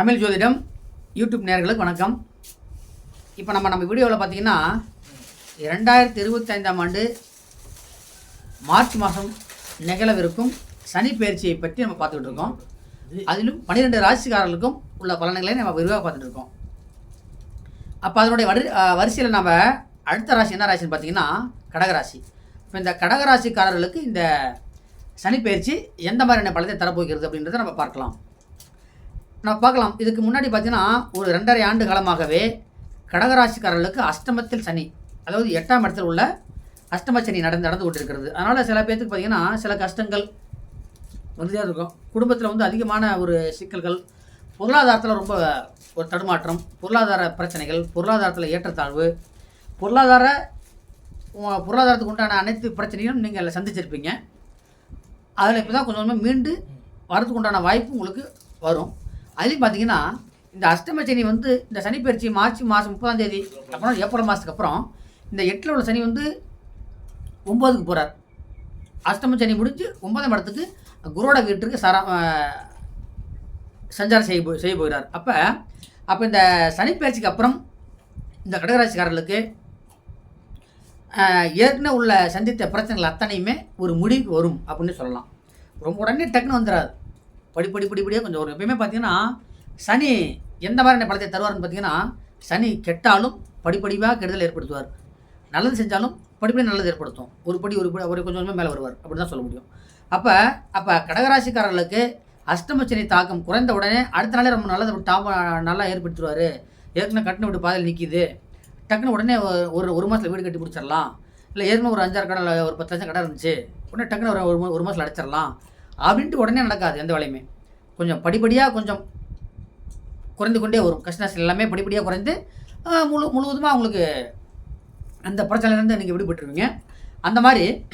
தமிழ் ஜோதிடம் யூடியூப் நேர்களுக்கு வணக்கம். இப்போ நம்ம நம்ம வீடியோவில் பார்த்தீங்கன்னா ரெண்டாயிரத்தி இருபத்தைந்தாம் ஆண்டு மார்ச் மாதம் நிகழவிருக்கும் சனி பயிற்சியை பற்றி நம்ம பார்த்துக்கிட்டு இருக்கோம். அதிலும் பன்னிரெண்டு ராசிக்காரர்களுக்கும் உள்ள பலன்களை நம்ம விரிவாக பார்த்துட்டு இருக்கோம். அப்போ அதனுடைய வரி வரிசையில் நம்ம அடுத்த ராசி என்ன ராசின்னு பார்த்தீங்கன்னா கடகராசி. இப்போ இந்த கடகராசிக்காரர்களுக்கு இந்த சனி பயிற்சி எந்த மாதிரியான பலத்தை தரப்போகிறது அப்படின்றத நம்ம பார்க்கலாம். நம்ம பார்க்கலாம். இதுக்கு முன்னாடி பார்த்தீங்கன்னா ஒரு ரெண்டரை ஆண்டு காலமாகவே கடகராசிக்காரர்களுக்கு அஷ்டமத்தில் சனி அதாவது எட்டாம் இடத்தில் உள்ள அஷ்டம சனி நடந்து நடந்து கொண்டிருக்கிறது. அதனால் சில பேர்த்துக்கு பார்த்தீங்கன்னா சில கஷ்டங்கள் வந்துட்டே இருக்கும். குடும்பத்தில் வந்து அதிகமான ஒரு சிக்கல்கள் பொருளாதாரத்தில் ரொம்ப ஒரு தடுமாற்றம் பொருளாதார பிரச்சனைகள் பொருளாதாரத்தில் ஏற்றத்தாழ்வு பொருளாதார பொருளாதாரத்துக்கு உண்டான அனைத்து பிரச்சனையும் நீங்கள் சந்திச்சிருப்பீங்க. அதில் இப்போ தான் கொஞ்சம் கொஞ்சமாக மீண்டு வரதுக்கு உண்டான வாய்ப்பு உங்களுக்கு வரும். அதுலேயும் பார்த்தீங்கன்னா இந்த அஷ்டம சனி வந்து இந்த சனிப்பயிற்சி மார்ச் மாதம் முப்பதாம் தேதி அப்புறம் ஏப்ரல் மாதத்துக்கு அப்புறம் இந்த எட்டில் உள்ள சனி வந்து ஒம்பதுக்கு போகிறார் அஷ்டம சனி முடிஞ்சு ஒன்பதாம் இடத்துக்கு குருவோட வீட்டுக்கு சரா சஞ்சாரம் செய்ய போ செய்ய போகிறார். அப்போ அப்போ இந்த சனிப்பயிற்சிக்கு அப்புறம் இந்த கடகராசிக்காரர்களுக்கு ஏற்கனவே உள்ள சந்தித்த பிரச்சனைகள் அத்தனையுமே ஒரு முடிவுக்கு வரும் அப்படின்னு சொல்லலாம். ரொம்ப உடனே டக்குன்னு வந்துடாது படிப்படி படிப்படியாக கொஞ்சம் வரும் எப்பயுமே பார்த்தீங்கன்னா சனி எந்த மாதிரியான பலத்தை தருவார்னு பார்த்தீங்கன்னா சனி கெட்டாலும் படிப்படியாக கெடுதல் ஏற்படுத்துவார். நல்லது செஞ்சாலும் படிப்படி நல்லது ஏற்படுத்தும். ஒரு படி ஒரு படி ஒரு கொஞ்சம் கொஞ்சமாக மேலே வருவார். அப்படி தான் சொல்ல முடியும். அப்போ அப்போ கடகராசிக்காரர்களுக்கு அஷ்டம சனி தாக்கம் குறைந்த உடனே அடுத்த நாளே ரொம்ப நல்லது டாப நல்லா ஏற்படுத்திடுவார். ஏற்கனவே கட்டின வீடு பாதையில் நிற்கிது டக்குன்னு உடனே ஒரு ஒரு மாதத்தில் வீடு கட்டி பிடிச்சிடலாம் இல்லை ஏற்கனவே ஒரு அஞ்சாறு கடை ஒரு பத்து லட்சம் கடை இருந்துச்சு. உடனே டக்குன்னு ஒரு ஒரு ஒரு மாதத்தில் அடைச்சிடலாம். அப்படின்ட்டு உடனே நடக்காது எந்த வேலையுமே. கொஞ்சம் படிப்படியாக கொஞ்சம் குறைந்து கொண்டே வரும். கஷ்ட எல்லாமே படிப்படியாக குறைந்து முழு முழுவதுமாக உங்களுக்கு அந்த பிரச்சனையிலேருந்து நீங்கள் விடுபட்டுருவீங்க. அந்த மாதிரி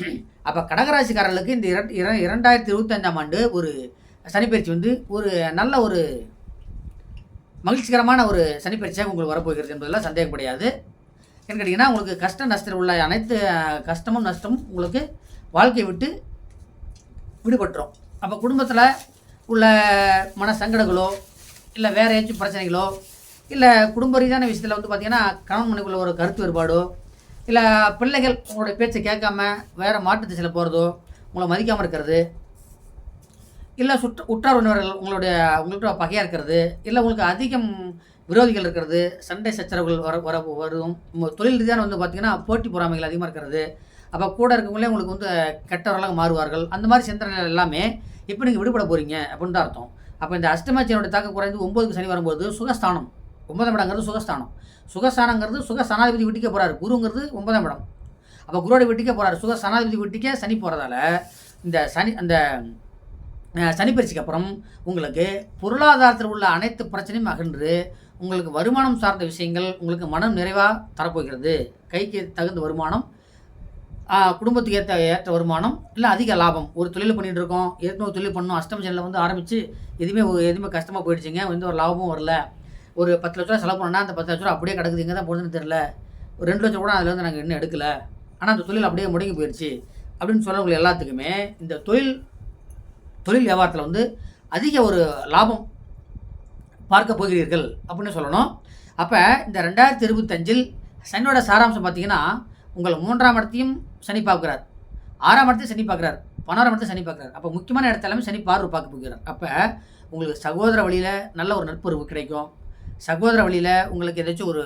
அப்போ கடகராசிக்காரர்களுக்கு இந்த இரண்டு இர- இரண்டாயிரத்தி இருபத்தஞ்சாம் ஆண்டு ஒரு சனிப்பயிற்சி வந்து ஒரு நல்ல ஒரு மகிழ்ச்சிகரமான ஒரு சனிப்பயிற்சியாக உங்களுக்கு வரப்போகிறது என்பதெல்லாம் சந்தேகம் கிடையாது. ஏன்னு கேட்டிங்கன்னா உங்களுக்கு கஷ்ட நஷ்டம் உள்ள அனைத்து கஷ்டமும் நஷ்டமும் உங்களுக்கு வாழ்க்கையை விட்டு விடுபட்டுரும். அப்போ குடும்பத்தில் உள்ள மன சங்கடங்களோ இல்லை வேறு ஏதாச்சும் பிரச்சனைகளோ இல்லை குடும்ப ரீதியான விஷயத்தில் வந்து பார்த்திங்கன்னா கணவன் மனைக்குள்ள ஒரு கருத்து வேறுபாடோ இல்லை பிள்ளைகள் உங்களுடைய பேச்சை கேட்காம வேறு மாற்று திசையில் போகிறதோ உங்களை மதிக்காமல் இருக்கிறது இல்லை சுற்று உற்றார் உணவர்கள் உங்களுடைய உங்கள்கிட்ட பகையாக இருக்கிறது இல்லை உங்களுக்கு அதிகம் விரோதிகள் இருக்கிறது சண்டை சச்சரவுகள் வர வர வரும் தொழில் ரீதியான வந்து பார்த்திங்கன்னா போட்டி பொறாமைகள் அதிகமாக இருக்கிறது அப்போ கூட இருக்கவங்களே உங்களுக்கு வந்து கெட்டவர்களாக மாறுவார்கள். அந்த மாதிரி சிந்தனைகள் எல்லாமே இப்போ நீங்கள் விடுபட போகிறீங்க அப்படின்னு தான் அர்த்தம். அப்போ இந்த அஷ்டமாச்சியனுடைய தாக்கம் குறைந்து ஒம்பதுக்கு சனி வரும்போது சுகஸ்தானம். ஒன்பதாம் இடங்கிறது சுகஸ்தானம். சுகஸ்தானங்கிறது சுக சனாதிபதி வீட்டுக்கே போகிறார் குருங்கிறது ஒன்பதாம் இடம். அப்போ குருவோட வீட்டுக்கே போகிறார் சுக சனாதிபதி வீட்டுக்கே சனி போகிறதால இந்த சனி அந்த அஹ், அப்புறம் உங்களுக்கு பொருளாதாரத்தில் உள்ள அனைத்து பிரச்சனையும் அகன்று உங்களுக்கு வருமானம் சார்ந்த விஷயங்கள் உங்களுக்கு மனம் நிறைவாக தரப்போகிறது. கைக்கு தகுந்த வருமானம் குடும்பத்துக்கு ஏற்ற ஏற்ற வருமானம் இல்லை அதிக லாபம். ஒரு தொழில் பண்ணிகிட்டு இருக்கோம் ஏற்கனவே ஒரு தொழில் பண்ணோம் அஷ்டம் சனியில் வந்து ஆரம்பித்து எதுவுமே எதுவுமே கஷ்டமாக போயிடுச்சுங்க. எந்த ஒரு லாபமும் வரல. ஒரு பத்து லட்ச ரூபா செலவு பண்ணோன்னா அந்த பத்து லட்ச ரூபா அப்படியே கிடக்குது. எங்கே தான் போகுதுன்னு தெரில ஒரு ரெண்டு லட்சம் கூட அதில் வந்து நாங்கள் இன்னும் எடுக்கல. ஆனால் அந்த தொழில் அப்படியே முடங்கி போயிடுச்சு அப்படின்னு சொல்கிறவங்க எல்லாத்துக்குமே இந்த தொழில் தொழில் வியாபாரத்தில் வந்து அதிக ஒரு லாபம் பார்க்க போகிறீர்கள் அப்படின்னு சொல்லணும். அப்போ இந்த ரெண்டாயிரத்தி இருபத்தஞ்சில் சனியோட சாராம்சம் பார்த்தீங்கன்னா உங்கள் மூன்றாம் இடத்தையும் சனி பார்க்குறார். ஆறாம் இடத்தையும் சனி பார்க்குறார். பன்னெண்டாம் இடத்தையும் சனி பார்க்குறார். அப்போ முக்கியமான இடத்துல எல்லாமே சனி பார்வை பார்க்க போகிறார். அப்போ உங்களுக்கு சகோதர வழியில் நல்ல ஒரு நட்புறவு கிடைக்கும். சகோதர வழியில் உங்களுக்கு ஏதாச்சும் ஒரு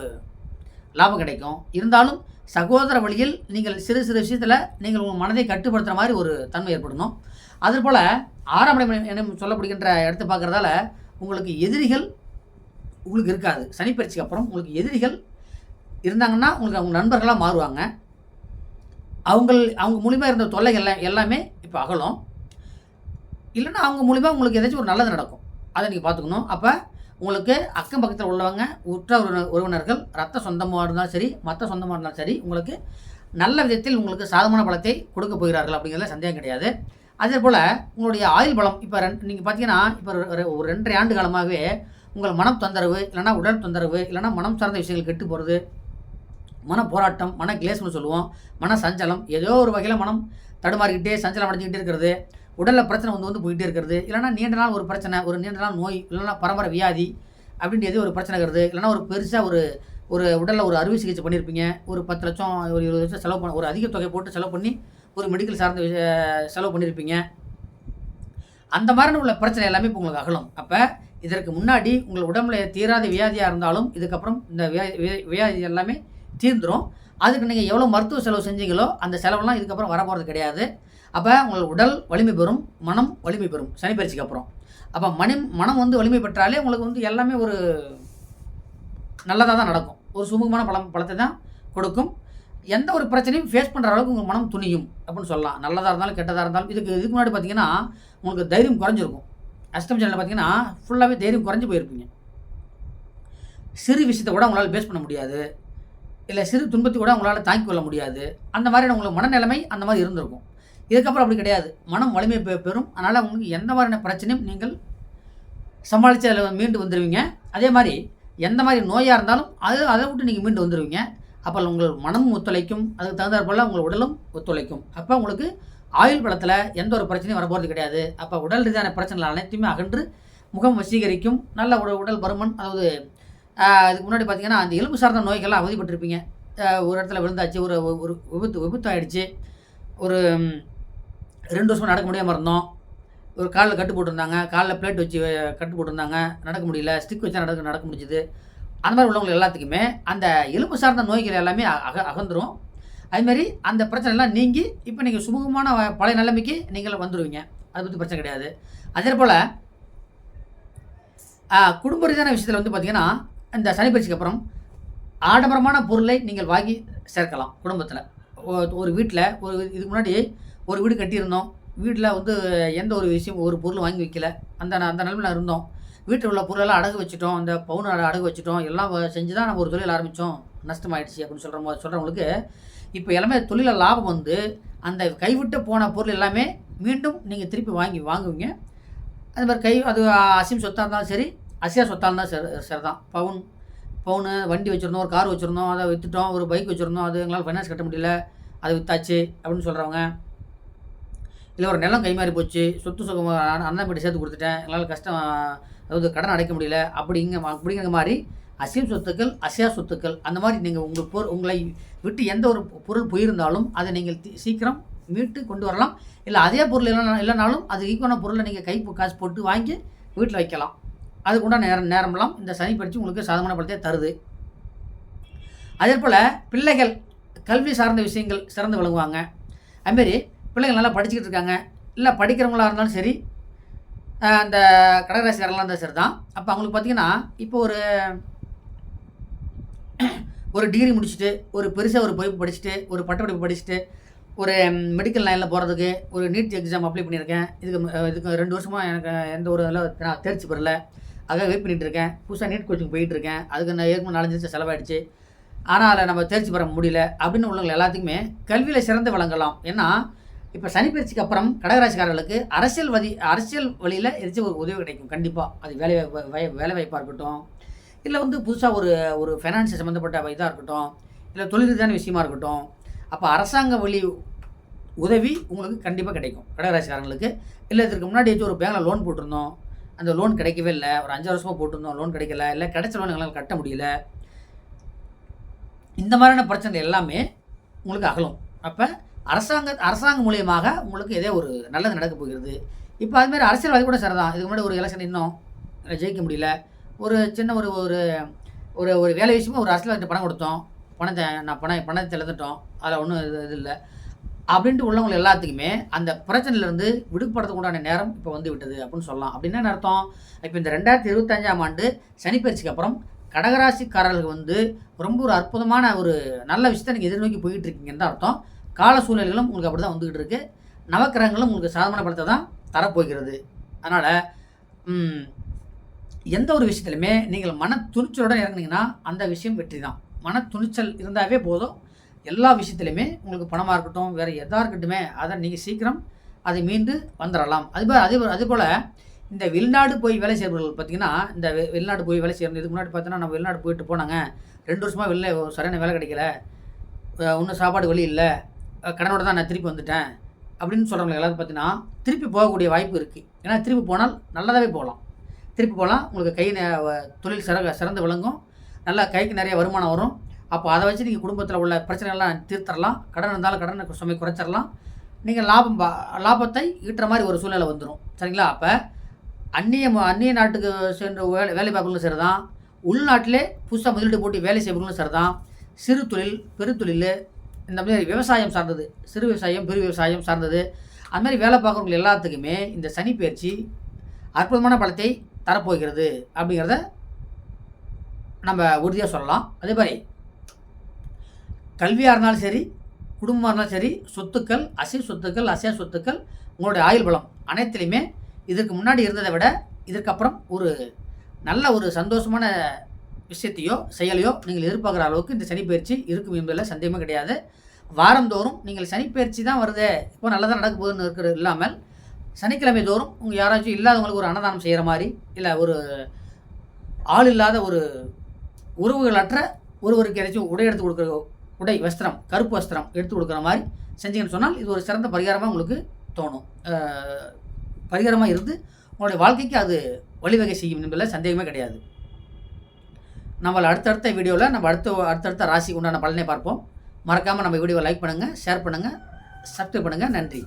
லாபம் கிடைக்கும். இருந்தாலும் சகோதர வழியில் நீங்கள் சிறு சிறு விஷயத்தில் நீங்கள் உங்கள் மனதை கட்டுப்படுத்துகிற மாதிரி ஒரு தன்மை ஏற்படணும். அதுபோல் ஆறாம் இடம் என சொல்லப்படுகின்ற இடத்தை பார்க்குறதால உங்களுக்கு எதிரிகள் உங்களுக்கு இருக்காது. சனிப்பயிற்சிக்கு அப்புறம் உங்களுக்கு எதிரிகள் இருந்தாங்கன்னா உங்களுக்கு அவங்க நண்பர்களாக மாறுவாங்க. அவங்கள் அவங்க மூலிமா இருந்த தொல்லைகள் எல்லாம் எல்லாமே இப்போ அகலும். இல்லைன்னா அவங்க மூலிமா உங்களுக்கு ஏதாச்சும் ஒரு நல்லது நடக்கும். அதை நீங்கள் பார்த்துக்கணும். அப்போ உங்களுக்கு அக்கம் பக்கத்தில் உள்ளவங்க உற்ற உறவினர்கள் ரத்த சொந்தமாக இருந்தாலும் சரி மற்ற சொந்தமாக இருந்தாலும் சரி உங்களுக்கு நல்ல விதத்தில் உங்களுக்கு சாதமான பலத்தை கொடுக்க போகிறார்கள் அப்படிங்கிறதுல சந்தேகம் கிடையாது. அதே போல் உங்களுடைய ஆயுள் பலம் இப்போ ரெண்டு நீங்கள் பார்த்தீங்கன்னா இப்போ ஒரு- ஒரு- ரெண்டரை ஆண்டு காலமாகவே உங்கள் மனம் தொந்தரவு இல்லைன்னா உடல் தொந்தரவு இல்லைன்னா மனம் சார்ந்த விஷயங்கள் கெட்டு போகிறது மன போராட்டம் மன கிளேஸ்னு சொல்லுவோம். மன சஞ்சலம் ஏதோ ஒரு வகையில் மனம் தடுமாறிக்கிட்டே சஞ்சலம் அடைஞ்சிக்கிட்டே இருக்கிறது. உடலில் பிரச்சனை வந்து வந்து போயிட்டே இருக்கிறது. இல்லைனா நீண்ட நாள் ஒரு பிரச்சனை ஒரு நீண்ட நாள் நோய் இல்லைனா பரம்பரை வியாதி அப்படின்ட்டு எது ஒரு பிரச்சனை இருக்கிறது இல்லைனா ஒரு பெருசாக ஒரு ஒரு உடலில் ஒரு அறுவை சிகிச்சை பண்ணியிருப்பீங்க. ஒரு பத்து லட்சம் ஒரு இருபது லட்சம் செலவு பண்ண ஒரு அதிக தொகை போட்டு செலவு பண்ணி ஒரு மெடிக்கல் சார்ந்த விஷய- செலவு பண்ணியிருப்பீங்க. அந்த மாதிரி உள்ள பிரச்சனை எல்லாமே இப்போ உங்களுக்கு அகலும். அப்போ இதற்கு முன்னாடி உங்கள் உடம்புல தீராத வியாதியாக இருந்தாலும் இதுக்கப்புறம் இந்த வியா- வியாதி எல்லாமே தீர்ந்துடும் அதுக்கு நீங்கள் எவ்வளோ மருத்துவ செலவு செஞ்சீங்களோ அந்த செலவெல்லாம் இதுக்கப்புறம் வரப்போகிறது கிடையாது. அப்போ உங்கள் உடல் வலிமை பெறும் மனம் வலிமை பெறும். சனி பயிற்சிக்கு அப்புறம். அப்போ மணி மனம் வந்து வலிமை பெற்றாலே உங்களுக்கு வந்து எல்லாமே ஒரு நல்லதாக தான் நடக்கும். ஒரு சுமூகமான பழம் பழத்தை தான் கொடுக்கும். எந்த ஒரு பிரச்சனையும் ஃபேஸ் பண்ணுற அளவுக்கு உங்கள் மனம் துணியும் அப்படின்னு சொல்லலாம். நல்லதாக இருந்தாலும் கெட்டதாக இருந்தாலும். இதுக்கு இதுக்கு முன்னாடி பார்த்தீங்கன்னா உங்களுக்கு தைரியம் குறைஞ்சிருக்கும். அஷ்டம் சேனலில் பார்த்தீங்கன்னா ஃபுல்லாகவே தைரியம் குறைஞ்சி போயிருப்பீங்க. சிறு விஷயத்தை கூட உங்களால் பேஸ் பண்ண முடியாது. இல்லை சிறு துன்பத்தை கூட அவங்களால தாங்கிக் கொள்ள முடியாது. அந்த மாதிரியான உங்களுக்கு மனநிலைமை அந்த மாதிரி இருந்திருக்கும். இதுக்கப்புறம் அப்படி கிடையாது. மனம் வலிமை பெ- பெறும். அதனால் உங்களுக்கு எந்த மாதிரியான பிரச்சனையும் நீங்கள் சமாளித்து அதில் மீண்டு வந்துடுவீங்க அதே மாதிரி எந்த மாதிரி நோயாக இருந்தாலும் அது அதை விட்டு நீங்கள் மீண்டு வந்துடுவீங்க அப்போ உங்கள் மனமும் ஒத்துழைக்கும். அதுக்கு தகுந்தாற் போல் உங்கள் உடலும் ஒத்துழைக்கும். அப்போ உங்களுக்கு ஆயுள் பலத்தில் எந்த ஒரு பிரச்சனையும் வரப்போகிறது கிடையாது. அப்போ உடல் ரீதியான பிரச்சனைகள் அனைத்துமே அகன்று முகம் வசீகரிக்கும். நல்ல உடல் உடல் பருமன் அதாவது அதுக்கு முன்னாடி பார்த்தீங்கன்னா அந்த எலும்பு சார்ந்த நோய்கள்லாம் அவதிப்பட்டிருப்பீங்க. ஒரு இடத்துல விழுந்தாச்சு ஒரு ஒரு விபத்து விபத்து ஆகிடுச்சு ஒரு ரெண்டு வருஷம் நடக்க முடியாமல் இருந்தோம். ஒரு காலில் கட்டு போட்டிருந்தாங்க. காலில் பிளேட் வச்சு கட்டு போட்டிருந்தாங்க. நடக்க முடியல. ஸ்டிக் வச்சா நடக்க நடக்க முடிஞ்சுது. அந்த மாதிரி உள்ளவங்க எல்லாத்துக்குமே அந்த எலும்பு சார்ந்த நோய்கள் எல்லாமே அக அகந்துடும் அதுமாரி அந்த பிரச்சனை எல்லாம் நீங்கி இப்போ நீங்கள் சுமூகமான வ- பழைய நிலைமைக்கு நீங்கள் வந்துடுவீங்க அதை பற்றி பிரச்சனை கிடையாது. அதே போல் குடும்ப ரீதியான விஷயத்தில் வந்து பார்த்தீங்கன்னா இந்த சனிப்பயிற்சிக்கு அப்புறம் ஆடம்பரமான பொருளை நீங்கள் வாங்கி சேர்க்கலாம் குடும்பத்தில். ஒரு வீட்டில் ஒரு இதுக்கு முன்னாடி ஒரு வீடு கட்டியிருந்தோம். வீட்டில் வந்து எந்த ஒரு விஷயம் ஒரு பொருள் வாங்கி வைக்கல. அந்த அந்த நிலமையில் இருந்தோம். வீட்டில் உள்ள பொருளெல்லாம் அடகு வச்சுட்டோம். இந்த பவுன் அடகு வச்சுட்டோம். எல்லாம் செஞ்சு தான் நம்ம ஒரு தொழில் ஆரம்பித்தோம் நஷ்டமாயிடுச்சு அப்படின்னு சொல்கிற மாதிரி சொல்கிறவங்களுக்கு இப்போ எல்லாமே தொழிலில் லாபம் வந்து அந்த கைவிட்டு போன பொருள் எல்லாமே மீண்டும் நீங்கள் திருப்பி வாங்கி வாங்குவீங்க. அது மாதிரி கை அது அசிம் சொத்தாக இருந்தாலும் சரி அசியா சொத்தாக இருந்தாலும் சரி தான் பவுன் பவுனு வண்டி வச்சுருந்தோம் ஒரு கார் வச்சுருந்தோம் அதை விற்றுட்டோம் ஒரு பைக் வச்சுருந்தோம் அது எங்களால் ஃபைனான்ஸ் கட்ட முடியல அதை விற்றாச்சு அப்படின்னு சொல்கிறவங்க இல்லை ஒரு நிலம் கைமாறி போச்சு சொத்து சுகம் அண்ணன் கிட்ட சேர்த்து கொடுத்துட்டேன் எங்களால் கஷ்டம் அதாவது கடன் அடைக்க முடியல அப்படிங்க அப்படிங்கிற மாதிரி அசியம் சொத்துக்கள் அசியா சொத்துக்கள் அந்த மாதிரி நீங்கள் உங்கள் பொருள் உங்களை விட்டு எந்த ஒரு பொருள் போயிருந்தாலும் அதை நீங்கள் சீக்கிரம் மீட்டு கொண்டு வரலாம். இல்லை அதே பொருள் இல்லைனா இல்லைனாலும் அது ஈக்குவலான பொருளை நீங்கள் கை காசு போட்டு வாங்கி வீட்டில் வைக்கலாம். அதுக்குண்டான நேரம் நேரமெல்லாம் இந்த சனி பயிற்சி உங்களுக்கு சாதகமான பலத்தை தருது. அதே போல் பிள்ளைகள் கல்வி சார்ந்த விஷயங்கள் சிறந்து விளங்குவாங்க. அதுமாரி பிள்ளைகள் நல்லா படிச்சுக்கிட்டு இருக்காங்க. இல்லை படிக்கிறவங்களா இருந்தாலும் சரி அந்த கடகராசிக்காரெல்லாம் இருந்தால் சரி தான். அப்போ அவங்களுக்கு பார்த்திங்கன்னா இப்போ ஒரு ஒரு டிகிரி முடிச்சுட்டு ஒரு பெருசாக ஒரு படிப்பு படிச்சுட்டு ஒரு பட்டப்படிப்பு படிச்சுட்டு ஒரு மெடிக்கல் லைனில் போகிறதுக்கு ஒரு நீட் எக்ஸாம் அப்ளை பண்ணியிருக்கேன். இதுக்கு இதுக்கு ரெண்டு வருஷமாக எனக்கு எந்த ஒரு இதில் நான் தேர்ச்சி பெறல. அதுக்காக வெயிட் பண்ணிட்டு இருக்கேன். புதுசாக நீட் கோச்சிங் போயிட்டு இருக்கேன். அதுக்கு நான் ஏற்கனவே நாலஞ்சு லட்சம் செலவாயிடுச்சு. ஆனால் அதில் நம்ம தேர்ச்சி பெற முடியல அப்படின்னு உள்ளவங்க எல்லாத்துக்குமே கல்வியில் சிறந்து வழங்கலாம் ஏன்னா இப்போ சனிப்பயிற்சிக்கு அப்புறம் கடகராசிக்காரர்களுக்கு அரசியல் வதி அரசியல் வழியில் எதாச்சும் ஒரு உதவி கிடைக்கும். கண்டிப்பாக அது வேலை வே- வேலை வாய்ப்பாக இருக்கட்டும். இல்லை வந்து புதுசாக ஒரு ஒரு ஃபைனான்ஸ் சம்மந்தப்பட்ட இதாக இருக்கட்டும். இல்லை தொழில் ரீதியான விஷயமா இருக்கட்டும். அப்போ அரசாங்க வழி உதவி உங்களுக்கு கண்டிப்பாக கிடைக்கும். கடகராசிக்காரங்களுக்கு. இல்லை இதற்கு முன்னாடி ஏதாச்சும் ஒரு பேங்கில் லோன் போட்டிருந்தோம். அந்த லோன் கிடைக்கவே இல்லை. ஒரு அஞ்சு வருஷமாக போட்டிருந்தோம் லோன் கிடைக்கல. இல்லை கிடைச்ச லோன் எங்களால் கட்ட முடியல. இந்த மாதிரியான பிரச்சனை எல்லாமே உங்களுக்கு அகலும். அப்போ அரசாங்க அரசாங்கம் மூலியமாக உங்களுக்கு ஏதோ ஒரு நல்லது நடக்க போகிறது. இப்போ அதுமாரி அரசியல்வாதி கூட சரிதான். இதுக்கு முன்னாடி ஒரு எலெக்ஷன் இன்னும் ஜெயிக்க முடியல. ஒரு சின்ன ஒரு ஒரு ஒரு ஒரு வேலை விஷயமா ஒரு அரசியல்வாதிகிட்ட பணம் கொடுத்தோம். பணத்தை நான் பணம் பணத்தை இழந்துட்டோம். அதில் ஒன்றும் இது இது இல்லை. அப்படின்ட்டு உள்ளவங்க எல்லாத்துக்குமே அந்த பிரச்சனையிலேருந்து விடுபடுறதுக்கு உண்டான நேரம் இப்போ வந்து விட்டது அப்படின்னு சொல்லலாம். அப்படின்னா என்ன அர்த்தம்? இப்போ இந்த ரெண்டாயிரத்தி இருபத்தஞ்சாம் ஆண்டு சனிப்பயிற்சிக்கு அப்புறம் கடகராசிக்காரர்களுக்கு வந்து ரொம்ப ஒரு அற்புதமான ஒரு நல்ல விஷயத்தை நீங்கள் எதிர்நோக்கி போயிட்டு இருக்கீங்கன்னு தான் அர்த்தம். கால சூழ்நிலைகளும் உங்களுக்கு அப்படி தான் வந்துக்கிட்டு இருக்குது நவக்கிரகங்களும் உங்களுக்கு சாதமான பலத்தை தான் தரப்போகிறது. அதனால் எந்த ஒரு விஷயத்துலையுமே நீங்கள் மன துணிச்சலுடன் இறங்குனீங்கன்னா அந்த விஷயம் வெற்றி தான் மன துணிச்சல் இருந்தாவே போதும். எல்லா விஷயத்துலையுமே உங்களுக்கு பணமாக இருக்கட்டும் வேறு எதாக இருக்கட்டுமே அதை நீங்கள் சீக்கிரம் அதை மீண்டு வந்துடலாம் அதுபோல் அதே போல் இந்த வெளிநாடு போய் வேலை செய்கிறவர்கள் பார்த்தீங்கன்னா இந்த வெ- வெளிநாடு போய் வேலை செய்கிறது இதுக்கு முன்னாடி பார்த்தீங்கன்னா நம்ம வெளிநாடு போயிட்டு போனாங்க. ரெண்டு வருஷமாக வெளில சரியான வேலை கிடைக்கல. இன்னும் சாப்பாடு வழி இல்லை. கடனோட தான் நான் திருப்பி வந்துட்டேன். அப்படின்னு சொல்கிறவங்க எல்லாரும் பார்த்தீங்கன்னா திருப்பி போகக்கூடிய வாய்ப்பு இருக்குது ஏன்னா திருப்பி போனால் நல்லதாகவே போகலாம். திருப்பி போகலாம் உங்களுக்கு கை தொழில் சிற சிறந்து விளங்கும். நல்லா கைக்கு நிறைய வருமானம் வரும். அப்போ அதை வச்சு நீங்கள் குடும்பத்தில் உள்ள பிரச்சனைகள்லாம் தீர்த்தரலாம். கடன் இருந்தாலும் கடனை சுமை குறைச்சிடலாம் நீங்கள் லாபம் பா லாபத்தை ஈட்டுற மாதிரி ஒரு சூழ்நிலை வந்துடும் சரிங்களா? அப்போ அந்நிய ம- அந்நிய நாட்டுக்கு சென்று வேலை வேலை பார்க்கணும் சரி தான் உள்நாட்டிலே புதுசாக முதலீடு போட்டு வேலை செய்யணும் சரி தான் சிறு தொழில் பெருத்தொழில் இந்த மாதிரி விவசாயம் சார்ந்தது. சிறு விவசாயம் பெரு விவசாயம் சார்ந்தது. அந்த மாதிரி வேலை பார்க்குறவங்க எல்லாத்துக்குமே இந்த சனி பயிற்சி அற்புதமான பலத்தை தரப்போகிறது அப்படிங்கிறத நம்ம உறுதியாக சொல்லலாம். அதே மாதிரி கல்வியாக இருந்தாலும் சரி குடும்பமாக இருந்தாலும் சரி சொத்துக்கள் அசைவ சொத்துக்கள் அசையா சொத்துக்கள் உங்களுடைய ஆயுள் பலம் அனைத்துலேயுமே இதற்கு முன்னாடி இருந்ததை விட இதற்கப்புறம் ஒரு நல்ல ஒரு சந்தோஷமான விஷயத்தையோ செயலையோ நீங்கள் எதிர்பார்க்குற அளவுக்கு இந்த சனிப்பயிற்சி இருக்கும் என்பதில் சந்தேகமே கிடையாது. வாரந்தோறும் நீங்கள் சனிப்பயிற்சி தான் வருதே இப்போ நல்லதாக நடக்க போகுதுன்னு இருக்கிறது இல்லாமல் சனிக்கிழமை தோறும் உங்கள் யாராச்சும் இல்லாதவங்களுக்கு ஒரு அன்னதானம் செய்கிற மாதிரி இல்லை ஒரு ஆள் இல்லாத ஒரு உறவுகளற்ற ஒருவருக்கு ஏதாச்சும் உடை எடுத்து கொடுக்குற உடை வஸ்திரம் கருப்பு வஸ்திரம் எடுத்து கொடுக்குற மாதிரி செஞ்சீங்கன்னு சொன்னால் இது ஒரு சிறந்த பரிகாரமாக உங்களுக்கு தோணும். பரிகாரமாக இருந்து உங்களுடைய வாழ்க்கைக்கு அது வழிவகை செய்யும் என்பதில் சந்தேகமே கிடையாது. நம்ம அடுத்தடுத்த வீடியோவில் நம்ம அடுத்த அடுத்தடுத்த ராசிக்கு உண்டான பலனை பார்ப்போம். மறக்காமல் நம்ம வீடியோவை லைக் பண்ணுங்கள் ஷேர் பண்ணுங்கள் சப்ஸ்கிரைப் பண்ணுங்கள் நன்றி.